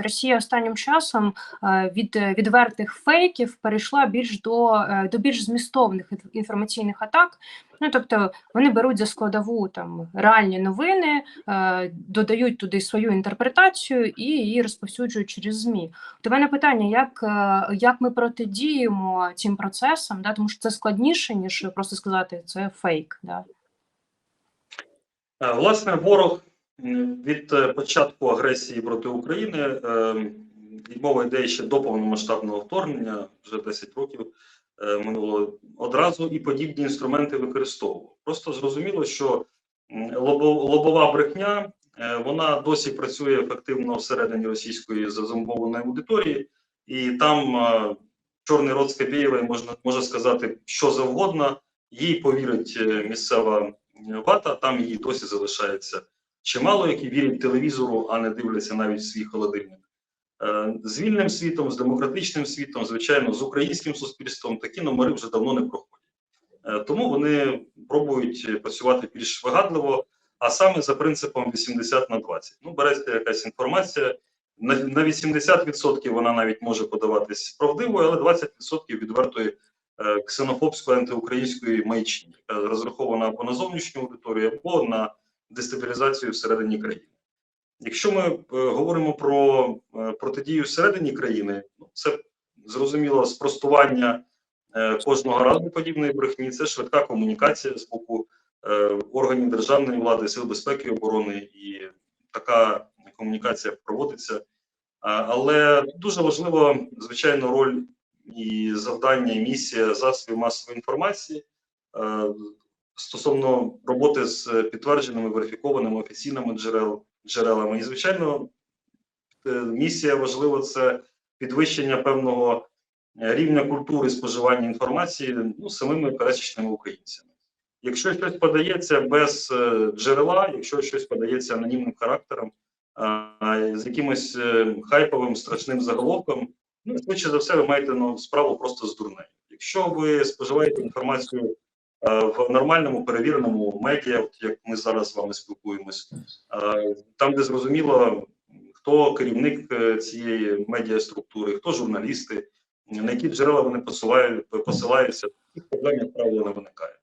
Росія останнім часом е, від е, відвертих фейків перейшла більш до, е, до більш змістовних інформаційних атак. Ну тобто вони беруть за складову там реальні новини, додають туди свою інтерпретацію і її розповсюджують через змі. До мене питання: як, як ми протидіємо цим процесам? Да? Тому що це складніше ніж просто сказати це фейк. Да? Власне, ворог від е, початку агресії проти України е, мова йде ще до повномасштабного вторгнення, вже 10 років е, минуло одразу, і подібні інструменти використовував. Просто зрозуміло, що лобова брехня е, вона досі працює ефективно всередині російської зазомбованої аудиторії, і там е, чорний рот Скабєєвої можна може сказати що завгодно, їй повірить е, місцева вата, там її досі залишається чимало, які вірять телевізору, а не дивляться навіть свій холодильник. Е, З вільним світом, з демократичним світом, звичайно, з українським суспільством такі номери вже давно не проходять. Е, Тому вони пробують працювати більш вигадливо, а саме за принципом 80 на 20. Ну, береться якась інформація. На на 80% вона навіть може подаватись правдивою, але 20% відвертої е, ксенофобської антиукраїнської маячні, яка розрахована або на зовнішню аудиторію, або на дестабілізацію всередині країни. Якщо ми е, говоримо про е, протидію всередині країни, ну, це зрозуміло спростування е, кожного разу подібної брехні. Це швидка комунікація з боку органів державної влади, сил безпеки і оборони, і така комунікація проводиться. Але дуже важливо, звичайно, роль і завдання, і місія засобів масової інформації стосовно роботи з підтвердженими верифікованими офіційними джерел, джерелами. І, звичайно, е, місія важлива це підвищення певного е, рівня культури споживання інформації ну, самими пересічними українцями. Якщо щось подається без е, джерела, якщо щось подається анонімним характером, з якимось е, хайповим страшним заголовком, ну, швидше за все, ви маєте ну, справу просто з дурнею. Якщо ви споживаєте інформацію е, в нормальному перевіреному медіа, от як ми зараз з вами спілкуємось, е, там, де зрозуміло, хто керівник е, цієї медіаструктури, хто журналісти, на які джерела вони посилають, посилаються, таких проблем, як правило, не виникає.